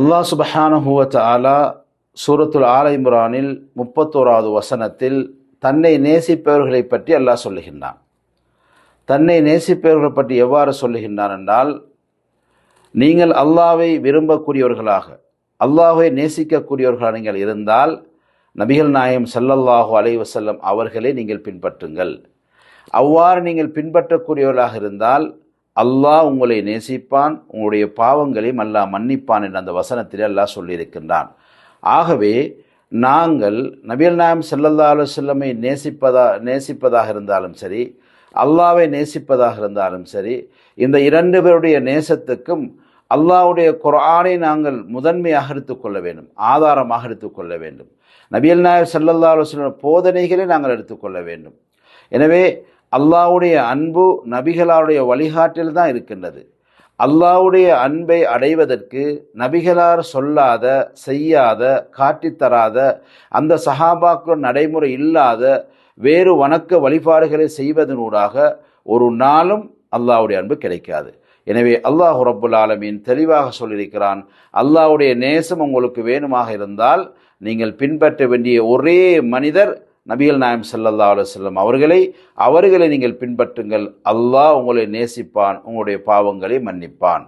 அல்லாஹ் சுபஹானஹுவத் ஆலா சூரத்துல் ஆலைமுரானில் முப்பத்தோராவது வசனத்தில் தன்னை நேசிப்பவர்களை பற்றி அல்லாஹ் சொல்லுகின்றான். தன்னை நேசிப்பவர்களை பற்றி எவ்வாறு சொல்லுகின்றான் என்றால் நீங்கள் அல்லாவை விரும்பக்கூடியவர்களாக அல்லாஹை நேசிக்கக்கூடியவர்களாக நீங்கள் இருந்தால் நபிகள் நாயம் சல்லல்லாஹு அலைஹி வஸல்லம் அவர்களை நீங்கள் பின்பற்றுங்கள். அவ்வாறு நீங்கள் பின்பற்றக்கூடியவர்களாக இருந்தால் அல்லாஹ் உங்களை நேசிப்பான் உங்களுடைய பாவங்களையும் அல்லாஹ் மன்னிப்பான் என்ற அந்த வசனத்தில் அல்லாஹ் சொல்லியிருக்கின்றான். ஆகவே நாங்கள் நபியல் நாயம் செல்லல்லா செல்லமை நேசிப்பதா நேசிப்பதாக இருந்தாலும் சரி அல்லாவை நேசிப்பதாக இருந்தாலும் சரி இந்த இரண்டு பேருடைய நேசத்துக்கும் அல்லாஹ்வுடைய குரானை நாங்கள் முதன்மையாக எடுத்துக்கொள்ள வேண்டும் ஆதாரமாக எடுத்துக்கொள்ள வேண்டும். நபியல் நாயர் செல்லல்லா அலைஹி போதனைகளை நாங்கள் எடுத்துக்கொள்ள வேண்டும். எனவே அல்லாவுடைய அன்பு நபிகளாருடைய வழிகாட்டில் தான் இருக்கின்றது. அல்லாவுடைய அன்பை அடைவதற்கு நபிகளார் சொல்லாத செய்யாத காட்டித்தராத அந்த சஹாபாக்கள் நடைமுறை இல்லாத வேறு வணக்க வழிபாடுகளை செய்வதனூடாக ஒரு நாளும் அல்லாவுடைய அன்பு கிடைக்காது. எனவே அல்லாஹ் ரப்புல் ஆலமீன் தெளிவாக சொல்லியிருக்கிறான் அல்லாவுடைய நேசம் உங்களுக்கு வேணுமாக இருந்தால் நீங்கள் பின்பற்ற வேண்டிய ஒரே மனிதர் நபிகள் நாயம் ஸல்லல்லாஹு அலுவலம் அவர்களை அவர்களை நீங்கள் பின்பற்றுங்கள். அல்லாஹ் உங்களை நேசிப்பான் உங்களுடைய பாவங்களை மன்னிப்பான்.